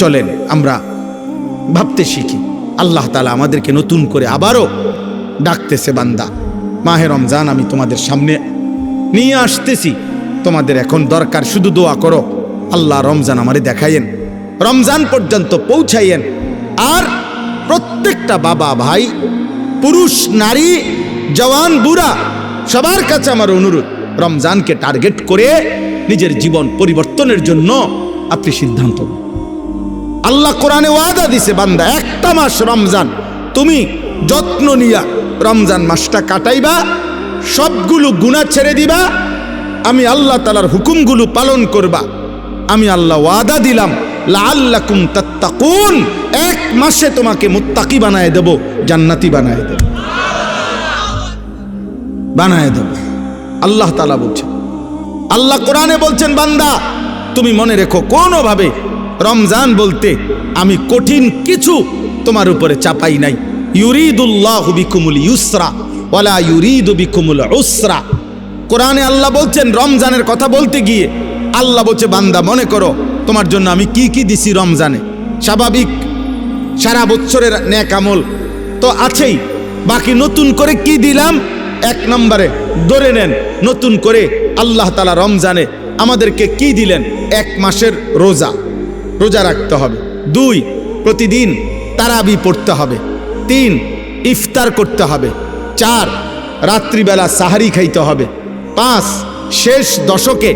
চলেন, আমরা ভাবতে শিখি। আল্লাহ তালা আমাদেরকে নতুন করে আবারও ডাকতেছে, বান্দা। মাহে রমজান আমি তোমাদের সামনে নিয়ে আসতেছি। তোমাদের এখন দরকার, শুধু দোয়া করো। আল্লাহ রমজান আমারে দেখাইয়েন, রমজান পর্যন্ত পৌঁছাইয়েন। আর প্রত্যেকটা বাবা ভাই, পুরুষ, নারী, জওয়ান, বুড়া, সবার কাছে আমার অনুরোধ, রমজানকে টার্গেট করে নিজের জীবন পরিবর্তনের জন্য আপনি সিদ্ধান্ত। আল্লাহ কোরআনে ওয়াদা দিছে, বান্দা, একটা মাস রমজান, তুমি যত্ন নিয়া রমজান মাসটা কাটাইবা, সবগুলো গুণা ছেড়ে দিবা, আমি আল্লাহ তালার হুকুমগুলো পালন করবা। আমি আল্লাহ ওয়াদা দিলাম, লাআল্লাকুম তাত্তাকুন, এক মাসে তোমাকে মুত্তাকি বানায় দেব, জান্নাতি বানায় দেব। বানায় দেব। আল্লাহ তালা বলছেন, আল্লাহ কোরআনে বলছেন, বান্দা, তুমি মনে রেখো, কোনোভাবে রমজান বলতে আমি কঠিন কিছু তোমার উপরে চাপাই নাই। ইউরিদুল্লাহ বিকুমুল ইউসরা ওয়ালা ইউরিদু বিকুমুল উসরা। কোরআনে আল্লাহ বলছেন, রমজানের কথা বলতে গিয়ে আল্লাহ বলছে, বান্দা, মনে করো তোমার জন্য আমি কি কি দিছি রমজানে? স্বাভাবিক সারা বছরের ন্যাক আমল তো আছেই। বাকি নতুন করে কি দিলাম? এক নম্বরে ধরে নেন, নতুন করে আল্লাহ তালা রমজানে আমাদেরকে কি দিলেন? এক মাসের রোজা। রোজা রাখতে হবে। দুই, প্রতিদিন তারাবি পড়তে হবে। তিন, ইফতার করতে হবে। চার, রাত্রিবেলা সাহারি খাইতে হবে। পাঁচ, শেষ দশকে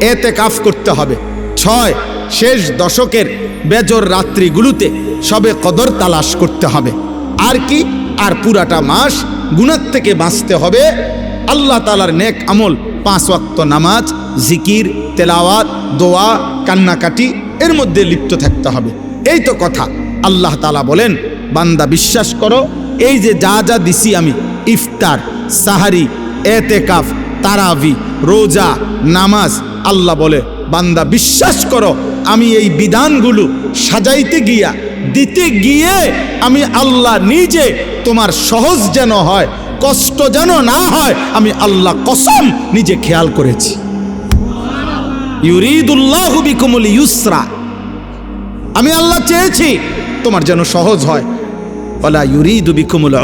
এতে কাফ করতে হবে। ছয়, শেষ দশকের বেজর রাত্রিগুলোতে সবে কদর তালাশ করতে হবে। আর কি? আর পুরাটা মাস গুণার থেকে বাঁচতে হবে। আল্লাহ তালার নেক আমল, পাঁচ ওয়াক্ত নামাজ, জিকির, তেলাওয়াত, দোয়া, কান্নাকাটি এর মধ্যে লিপ্ত থাকতে হবে। এই তো কথা। আল্লাহ তালা বলেন, বান্দা বিশ্বাস করো, এই যে যা যা দিছি আমি, ইফতার, সাহারি, এতেকাফ, তারাবি, রোজা, নামাজ, আল্লাহ বলে, বান্দা বিশ্বাস করো, আমি এই বিধানগুলো সাজাইতে গিয়া, দিতে গিয়ে আমি আল্লাহ নিজে তোমার সহজ যেন হয়, কষ্ট যেন না হয়, আমি আল্লাহ কসম নিজে খেয়াল করেছি। ইউসরা। আমি আল্লাহ চেয়েছি তোমার যেন সহজ হয়। ওলা ইউরিদু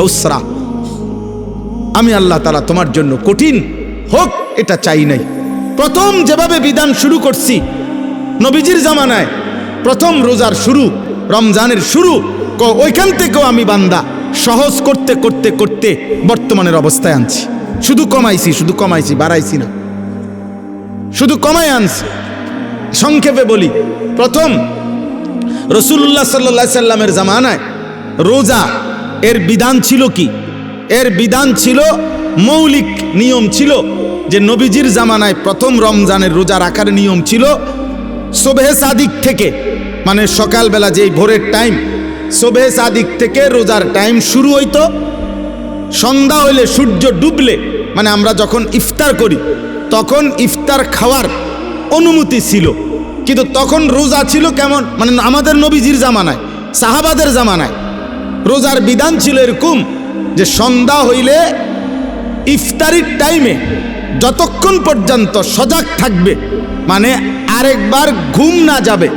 উসরা। আমি আল্লাহ তালা তোমার জন্য কঠিন হোক, এটা চাই নাই। প্রথম যেভাবে বিধান শুরু করছি, নবীজির জামানায় প্রথম রোজার শুরু, রমজানের শুরু ওইখান থেকেও আমি বান্দা সহজ করতে করতে করতে বর্তমানের অবস্থায় আনছি। শুধু কমাইছি শুধু কমাইছি, বাড়াইছি না। শুধু কমাই আনছি। সংক্ষেপে বলি। প্রথম রসুল্লাহ সাল্লা সাল্লামের জামানায় রোজা, এর বিধান ছিল কি? এর বিধান ছিল মৌলিক নিয়ম ছিল যে নবীজির জামানায় প্রথম রমজানের রোজা রাখার নিয়ম ছিল সোবেহে সাদিক থেকে মানে সকালবেলা যেই ভোরের টাইম সোবেহে সাদিক থেকে রোজার টাইম শুরু হইতো। সন্ধ্যা হইলে সূর্য ডুবলে মানে আমরা যখন ইফতার করি তখন ইফতার খাওয়ার অনুমতি ছিল। কিন্তু তখন রোজা ছিল কেমন? মানে আমাদের নবীজির জামানায়, সাহাবাদের জামানায়। রোজার বিধান ছিল এরকম যে সন্ধ্যা হইলে ইফতারির টাইমে যতক্ষণ পর্যন্ত সজাগ থাকবে মানে আরেকবার ঘুম না যাবে,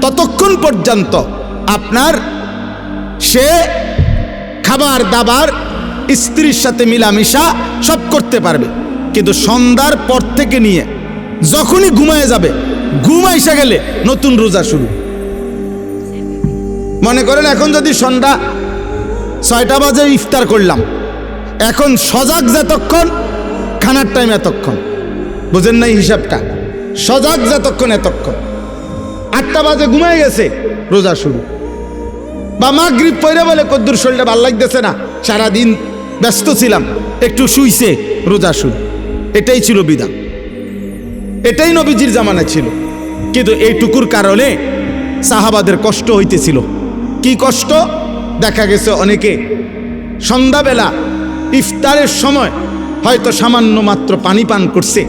ততক্ষণ পর্যন্ত আপনার সে খাবার দাবার স্ত্রীর সাথে মিলামিশা সব করতে পারবে। কিন্তু সন্ধ্যার পর থেকে নিয়ে যখনই ঘুমায় যাবে, ঘুম আইসা গেলে নতুন রোজা শুরু। মনে করেন এখন যদি সন্ধ্যা ছয়টা বাজে ইফতার করলাম, এখন সজাগ যতক্ষণ, খানার টাইম এতক্ষণ। বুঝেন নাই হিসাবটা? সজাগ যতক্ষণ এতক্ষণ। আটটা বাজে ঘুমায় গেছে, রোজা শুরু। বা মা গ্রিপ পরে বলে, কদ্দুর শরীরটা ভালো লাগতেছে না, সারাদিন ব্যস্ত ছিলাম, একটু শুইছে, রোজা শুরু। এটাই ছিল বিধান। এটাই নবীজির জামানা ছিল। কিন্তু এইটুকুর কারণে সাহাবাদের কষ্ট হইতেছিল। কি কষ্ট? দেখা গেছে অনেকে সন্ধ্যাবেলা ইফতারের সময় হয়তো সামান্য মাত্র পানি পান করছে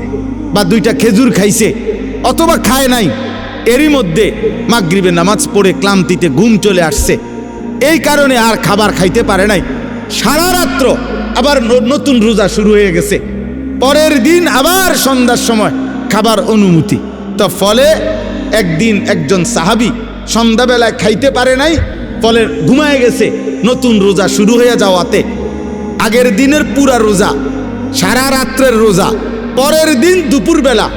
বা দুইটা খেজুর খাইছে অথবা খায় নাই। এরই মধ্যে মাগরিবে নামাজ পড়ে ক্লান্তিতে ঘুম চলে আসছে। এই কারণে আর খাবার খাইতে পারে নাই। সারা রাত্র আবার নতুন রোজা শুরু হয়ে গেছে। পরের দিন আবার সন্ধ্যার সময় খাবার অনুমতি। তো ফলে একদিন একজন সাহাবি সন্ধ্যাবেলায় খাইতে পারে নাই, ফলে ঘুমায় গেছে, নতুন রোজা শুরু হয়ে যাওয়াতে। আগের দিনের পুরা রোজা, সারা রাত্রের রোজা, পরের দিন দুপুরবেলা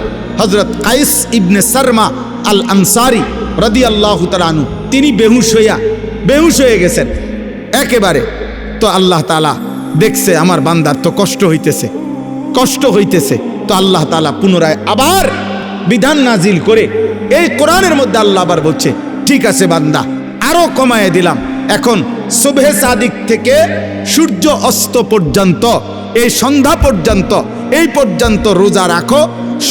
হজরত কাইস ইবনে শর্মা আল আনসারি রদি আল্লাহ তালানু তিনি বেহুশ হইয়া, বেহুশ হয়ে গেছেন। একেবারে, তো আল্লাহ তালা দেখছে আমার বান্দার তো কষ্ট হইতেছে। কষ্ট হইতেছে। তো আল্লাহ তালা পুনরায় আবার বিধান নাজিল করে এই কোরআনের মধ্যে আল্লাহ আবার বলছে, ঠিক আছে বান্দা, আরও কমায় দিলাম। এখন শুভে সাদিক থেকে সূর্য অস্ত পর্যন্ত, এই সন্ধ্যা পর্যন্ত, এই পর্যন্ত রোজা রাখো।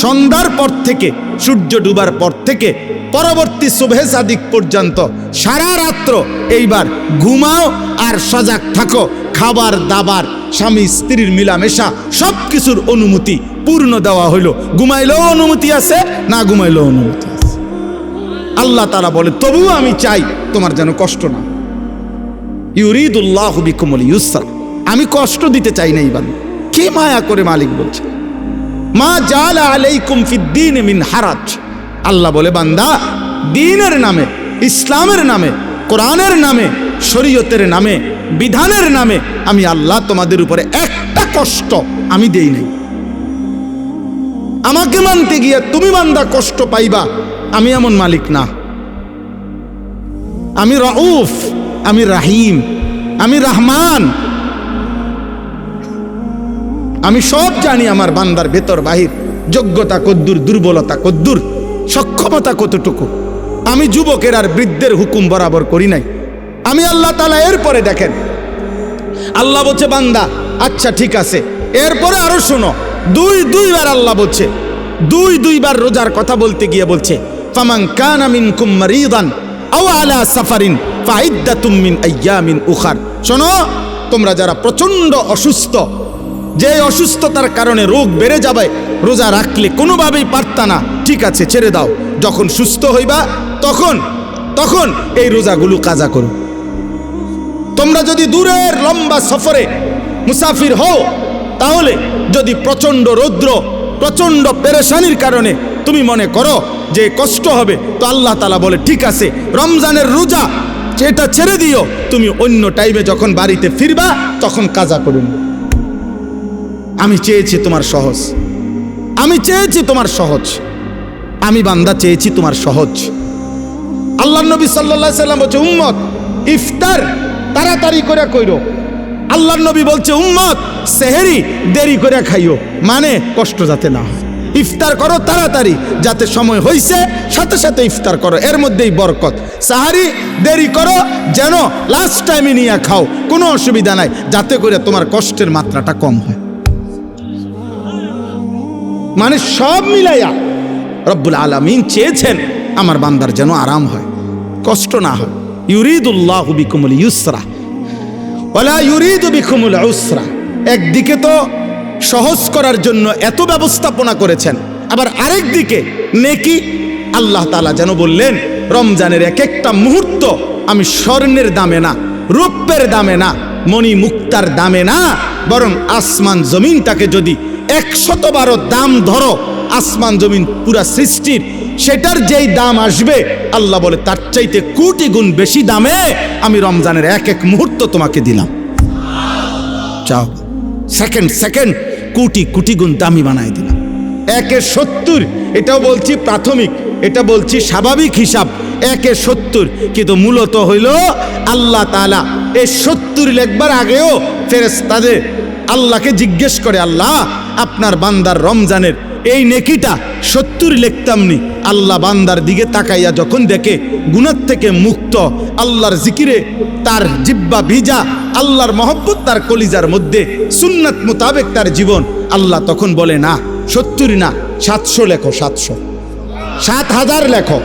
সন্ধ্যার পর থেকে, সূর্য ডুবার পর থেকে, পরবর্তী শুভে সাদিক পর্যন্ত সারা রাত্র এইবার ঘুমাও আর সজাগ থাকো। খাবার, দাবার, স্বামী, স্ত্রীর মিলামেশা সব কিছুর অনুমতি পূর্ণ দেওয়া হইল। ঘুমাইলেও অনুমতি আছে, না ঘুমাইলেও অনুমতি আছে। আল্লাহ তারা বলে, তবুও আমি চাই তোমার যেন কষ্ট না ইউরিদুল্লাহ বিকুমল ইউসরা। আমি কষ্ট দিতে চাই না ইবান কে মায়া করে মালিক বলছে? মা জাল আলাইকুম ফিদ্দিন মিন হারাজ। আল্লাহ বলে, বান্দা, দিনের নামে, ইসলামের নামে, কোরআনের নামে, শরীয়তের নামে বিধানের নামে আমি আল্লাহ তোমাদের উপরে একটা কষ্ট আমি দেই নাই। আমাকে মানতে গিয়ে তুমি বান্দা কষ্ট পাইবা, আমি এমন মালিক না। আমি রউফ, আমি রাহিম, আমি রহমান। আমি সব জানি আমার বান্দার ভেতর বাহির, যোগ্যতা কদ্দুর, দুর্বলতা কদ্দুর, সক্ষমতা কতটুকু। আমি যুবকের আর বৃদ্ধের হুকুম বরাবর করি নাই। আমি আল্লাহ তালা এরপরে দেখেন। আল্লাহ বলছে, বান্দা আচ্ছা ঠিক আছে। এরপরে আরও শোনো, দুই, দুইবার আল্লাহ বলছে, দুই, দুইবার রোজার কথা বলতে গিয়ে বলছে, ফামান কানা মিনকুম মারিদান আও আলা সাফারিন ফাইদ্দাতুম মিন আইয়ামিন উখার। শোনো, তোমরা যারা প্রচণ্ড অসুস্থ, যে অসুস্থতার কারণে রোগ বেড়ে যাবে, রোজা রাখলে কোনোভাবেই পারতা না। ঠিক আছে, ছেড়ে দাও। যখন সুস্থ হইবা, তখন তখন এই রোজাগুলো কাজা করো। তোমরা যদি দূরের লম্বা সফরে মুসাফির হও, তাহলে যদি প্রচণ্ড রৌদ্র, প্রচণ্ড পেরেশানির কারণে তুমি মনে করো যে কষ্ট হবে, তো আল্লাহ তালা বলে, ঠিক আছে, রমজানের রোজা সেটা ছেড়ে দিও। তুমি অন্য টাইমে যখন বাড়িতে ফিরবা, তখন কাজা করুন আমি চেয়েছি তোমার সহজ। আমি চেয়েছি তোমার সহজ। আমি বান্দা চেয়েছি তোমার সহজ। আল্লাহ নবী সাল্লাহ সাল্লাম বলছে, উম্মত, ইফতার তাড়াতাড়ি করে কইরো। আল্লাহ নবী বলছে, উম্মত, সেহেরি দেরি করে খাইও। মানে কষ্ট যাতে না হয়। ইফতার করো তাড়াতাড়ি, যাতে সময় হইছে, সাথে সাথে ইফতার করো। এর মধ্যেই বরকত। সাহারি, দেরি করো, যেন লাস্ট টাইমে নিয়ে খাও। কোনো অসুবিধা নাই, যাতে করে তোমার কষ্টের মাত্রাটা কম হয়। মানে সব মিলাইয়া রব্বুল আলমিন চেয়েছেন, আমার বান্দার যেন আরাম হয়, কষ্ট না হয়। ইউরিদুল্লাহ বিকুমুল ইউসরা। ওলা ইউরিদ বিকুমুল উসরা। একদিকে তো সহজ করার জন্য এত ব্যবস্থাপনা করেছেন, আবার আরেক দিকে নেকি আল্লাহ তালা যেন বললেন, রমজানের এক একটা মুহূর্ত আমি স্বর্ণের দামে না রূপের দামে না মণি মুক্তার দামে না, বরং আসমান জমিনটাকে যদি একশত বারো দাম ধরো, আসমান জমিন পুরা সৃষ্টির সেটার যেই দাম আসবে, আল্লাহ বলে, তার চাইতে কোটি গুণ বেশি দামে আমি রমজানের এক এক মুহূর্ত তোমাকে দিলাম। চাও সেকেন্ড সেকেন্ড কোটি কোটি গুণ দামি বানাই দিলাম। একে সত্তর, এটাও বলছি প্রাথমিক, এটা বলছি স্বাভাবিক হিসাব, একে সত্তর, কিন্তু মূলত হইল আল্লাহ তালা এই সত্তর লেখবার আগেও ফেরেস তাদের আল্লাহকে জিজ্ঞেস করে, আল্লাহ, আপনার বান্দার রমজানের এই নেকিটা সত্তর লিখতামনি আল্লাহ বান্দার দিকে তাকাইয়া যখন দেখে গুণার থেকে মুক্ত, আল্লাহর জিকিরে তার জিব্বা ভিজা, আল্লাহর মহব্বত তার কলিজার মধ্যে, সুন্নাত মোতাবেক তার জীবন, আল্লাহ তখন বলে, না, সত্তর না, সাতশো লেখো, সাতশো। সাত হাজার লেখো,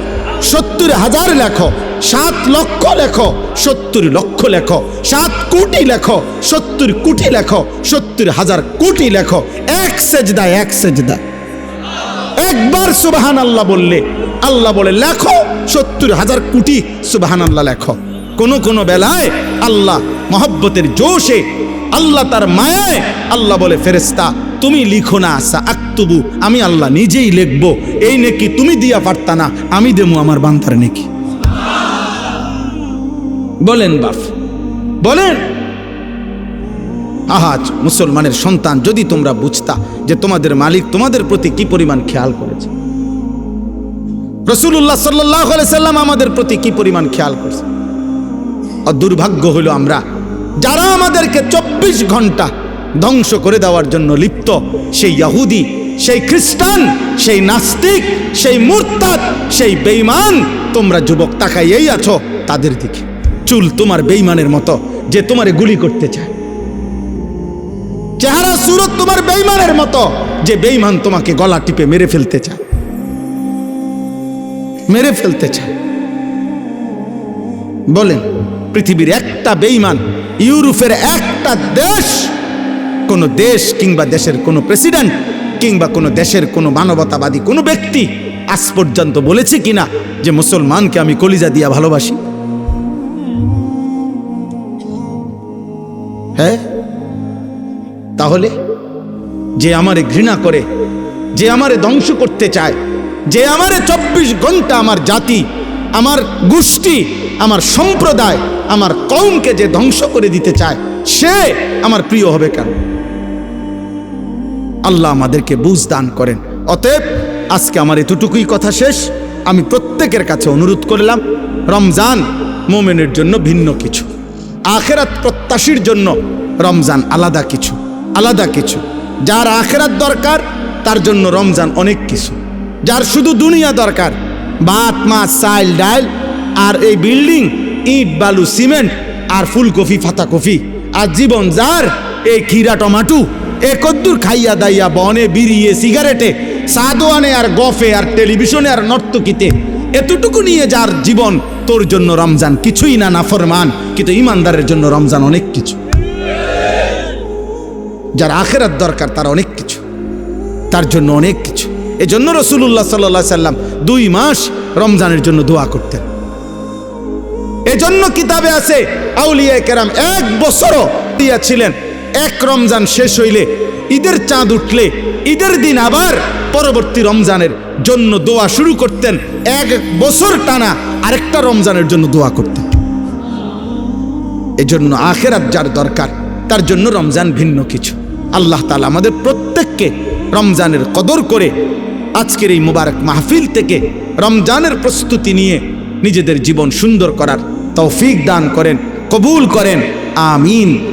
সত্তর হাজার লেখো, সাত লক্ষ লেখো, সত্তর লক্ষ লেখো, সাত কোটি লেখো, সত্তর কোটি লেখো, সত্তর হাজার কোটি লেখো, এক সেজদা এক সেজদা একবার সুবাহান আল্লাহ বললে, আল্লাহ বলে, লেখো, সত্তর হাজার কোটি সুবাহান আল্লাহ লেখো। কোনো কোনো বেলায় আল্লাহ মহব্বতের জোশে, আল্লাহ তার মায়ায় আল্লাহ বলে ফেরেস্তা তুমি লিখো না আসা আক্তুবু, আমি আল্লাহ নিজেই লিখব। এই নেকি তুমি দিয়া পারতা না, আমি দেবো আমার বান্তার নেকি। বলেন বাপ, বলেন। আহাজ মুসলমানের সন্তান যদি তোমরা বুঝতা যে তোমাদের মালিক তোমাদের প্রতি কি পরিমাণ খেয়াল করেছে। রসুল্লাহ সাল্লাহ সাল্লাম আমাদের প্রতি কি পরিমাণ খেয়াল করছে। আর দুর্ভাগ্য হলো আমরা, যারা আমাদেরকে চব্বিশ ঘণ্টা ধ্বংস করে দেওয়ার জন্য লিপ্ত, সেই ইয়াহুদি, সেই খ্রিস্টান, সেই নাস্তিক, সেই মুরতাদ, সেই বেইমান তোমরা যুবক তাকাইয়েই আছো তাদের দিকে। চুল তোমার বেইমানের মতো যে তোমারে গুলি করতে চায়। চেহারা সুরত তোমার বেইমানের মতো, যে বেইমান তোমাকে গলা টিপে মেরে ফেলতে চায়। মেরে ফেলতে চায়। বলেন, পৃথিবীর একটা বেইমান, ইউরোপের একটা দেশ, কোন দেশ কিংবা দেশের কোনো প্রেসিডেন্ট কিংবা কোনো দেশের কোনো মানবতাবাদী কোনো ব্যক্তি আজ পর্যন্ত বলেছে কিনা যে মুসলমানকে আমি কলিজা দিয়া ভালোবাসি? হ্যাঁ? তাহলে যে আমারে ঘৃণা করে, যে আমারে ধ্বংস করতে চায়, যে আমারে চব্বিশ ঘণ্টা আমার জাতি, আমার গোষ্ঠী, আমার সম্প্রদায়, আমার কৌমকে যে ধ্বংস করে দিতে চায়, সে আমার প্রিয় হবে কেন? আল্লাহ আমাদেরকে বুঝ দান করেন। অতএব আজকে আমার এতটুকুই কথা শেষ। আমি প্রত্যেকের কাছে অনুরোধ করলাম, রমজান মোমেনের জন্য ভিন্ন কিছু। আখেরাত প্রত্যাশীর জন্য রমজান আলাদা কিছু। আলাদা কিছু। যার আখেরাত দরকার, তার জন্য রমজান অনেক কিছু। যার শুধু দুনিয়া দরকার ভাত মাছ, চাল, ডাল, আর এই বিল্ডিং, ইট, বালু, সিমেন্ট, আর ফুলকপি, ফাতাকপি। আর জীবন যার, এই খিরা টমাটু, এ কদ্দুর খাইয়া দাইয়া বনে বিড়িয়ে সিগারেটে সাদোয়ানে আর গফে আর টেলিভিশনে আর নর্তকিতে। এতটুকু নিয়ে যার জীবন, তোর জন্য রমজান কিছুই না নাফরমান কিন্তু ইমানদারের জন্য রমজান অনেক কিছু। যার আখেরাত দরকার তার অনেক কিছু, তার জন্য অনেক কিছু। এজন্য রসুল্লাহ সাল্লা সাল্লাম দুই মাস রমজানের জন্য দোয়া করতেন। এজন্য কিতাবে আছে আউলিয়া কেরাম এক বছরও ছিলেন। এক রমজান শেষ হইলে ঈদের চাঁদ উঠলে ঈদের দিন আবার পরবর্তী রমজানের জন্য দোয়া শুরু করতেন। এক বছর টানা আরেকটা রমজানের জন্য দোয়া করতেন। এজন্য আখেরাত যার দরকার, তার জন্য রমজান ভিন্ন কিছু। আল্লাহ তালা আমাদের প্রত্যেককে রমজানের কদর করে আজকের এই মুবারক মাহফিল থেকে রমজানের প্রস্তুতি নিয়ে নিজেদের জীবন সুন্দর করার তৌফিক দান করেন, কবুল করেন, আমিন।